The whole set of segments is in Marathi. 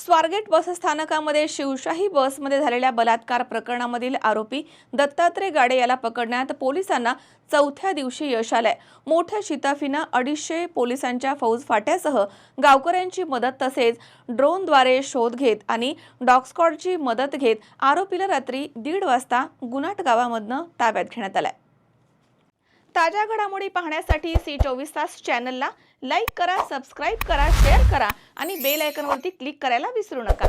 स्वारगेट बस स्थानकामध्ये शिवशाही बसमध्ये झालेल्या बलात्कार प्रकरणामधील आरोपी दत्तात्रय गाडे याला पकडण्यात पोलिसांना चौथ्या दिवशी यश आलंय. मोठ्या शिताफीनं अडीचशे पोलिसांच्या फौज फाट्यासह गावकऱ्यांची मदत तसेच ड्रोनद्वारे शोध घेत आणि डॉगस्कॉडची मदत घेत आरोपीला रात्री दीड वाजता गुनाट गावामधनं ताब्यात घेण्यात आलाय. ताज्या घडामोडी पाहण्यासाठी सी चोवीस तास चॅनलला लाईक करा सबस्क्राईब करा शेअर करा आणि बेल आयकॉनवरती क्लिक करायला विसरू नका.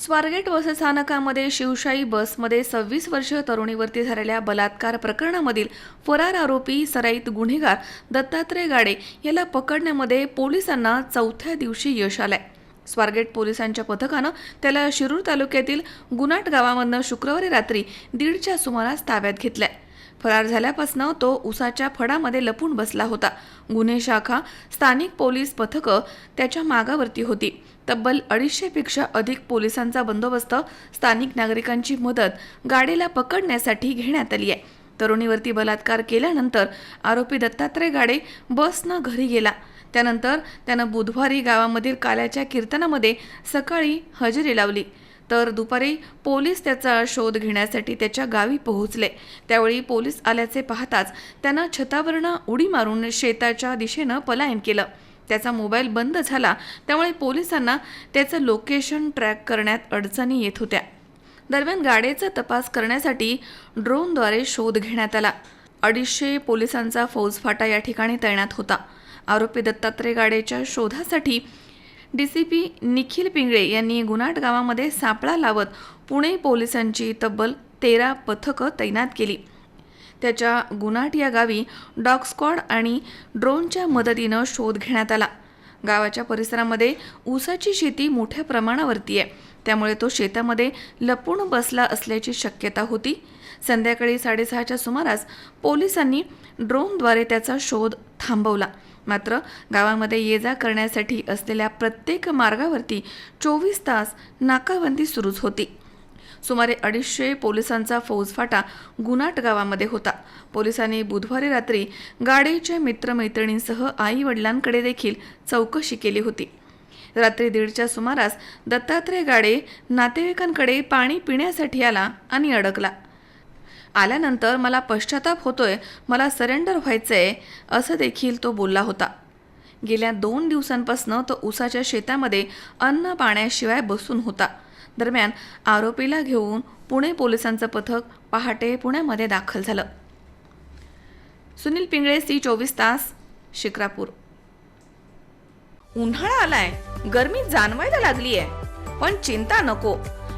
स्वारगेट बसस्थानकामध्ये शिवशाही बसमध्ये सव्वीस वर्ष तरुणीवरती झालेल्या बलात्कार प्रकरणामधील फरार आरोपी सराईत गुन्हेगार दत्तात्रय गाडे याला पकडण्यामध्ये पोलिसांना चौथ्या दिवशी यश आलंय. स्वारगेट पोलिसांच्या पथकानं त्याला शिरूर तालुक्यातील गुनाट गावामधनं शुक्रवारी रात्री दीडच्या सुमारास ताब्यात घेतलंय. फरार झाल्यापासून तो उसाच्या फडामध्ये लपून बसला होता. गुन्हे शाखा स्थानिक पोलीस पथकं त्याच्या मागावरती होती. तब्बल अडीचशेपेक्षा अधिक पोलिसांचा बंदोबस्त स्थानिक नागरिकांची मदत गाडीला पकडण्यासाठी घेण्यात आली आहे. तरुणीवरती बलात्कार केल्यानंतर आरोपी दत्तात्रय गाडे बसनं घरी गेला. त्यानंतर त्यानं बुधवारी गावामधील काल्याच्या कीर्तनामध्ये सकाळी हजेरी लावली. तर दुपारी पोलीस त्याचा शोध घेण्यासाठी त्याच्या गावी पोहोचले. त्यावेळी पोलीस आल्याचे पाहताच त्यानं छतावरनं उडी मारून शेताच्या दिशेनं पलायन केलं. त्याचा मोबाईल बंद झाला. त्यामुळे पोलिसांना त्याचं लोकेशन ट्रॅक करण्यात अडचणी येत होत्या. दरम्यान गाडीचा तपास करण्यासाठी ड्रोनद्वारे शोध घेण्यात आला. अडीचशे पोलिसांचा फौजफाटा या ठिकाणी तैनात होता. आरोपी दत्तात्रय गाडेच्या शोधासाठी D C P Nikhil Pingale यांनी गुनाट गावामध्ये सापळा लावत पुणे पोलिसांची तब्बल तेरा पथकं तैनात केली. त्याच्या गुनाट या गावी डॉग स्क्वॉड आणि ड्रोनच्या मदतीनं शोध घेण्यात आला. गावाच्या परिसरामध्ये ऊसाची शेती मोठ्या प्रमाणावरती आहे. त्यामुळे तो शेतामध्ये लपून बसला असल्याची शक्यता होती. संध्याकाळी साडेसहाच्या सुमारास पोलिसांनी ड्रोनद्वारे त्याचा शोध थांबवला. मात्र गावामध्ये ये जा करण्यासाठी असलेल्या प्रत्येक मार्गावरती चोवीस तास नाकाबंदी सुरूच होती. सुमारे अडीचशे पोलिसांचा फौजफाटा गुनाट गावामध्ये होता. पोलिसांनी बुधवारी रात्री गाडीच्या मित्रमैत्रिणींसह आई वडिलांकडे देखील चौकशी केली होती. रात्री दीडच्या सुमारास दत्तात्रय गाडे नातेवाईकांकडे पाणी पिण्यासाठी आला आणि अडकला. आल्यानंतर मला पश्चाताप होतोय मला सरेंडर व्हायचं आहे असं देखील तो बोलला होता. गेल्या दोन दिवसांपासून तो उसाच्या शेतामध्ये अन्न पाण्याशिवाय बसून होता. दरम्यान आरोपीला घेऊन पुणे पोलिसांचं पथक पहाटे पुण्यामध्ये दाखल झालं. सुनील पिंगळे सी चोवीस तास शिक्रापूर. उन्हाळा आलाय. गरमी जाणवायला लागली आहे पण चिंता नको.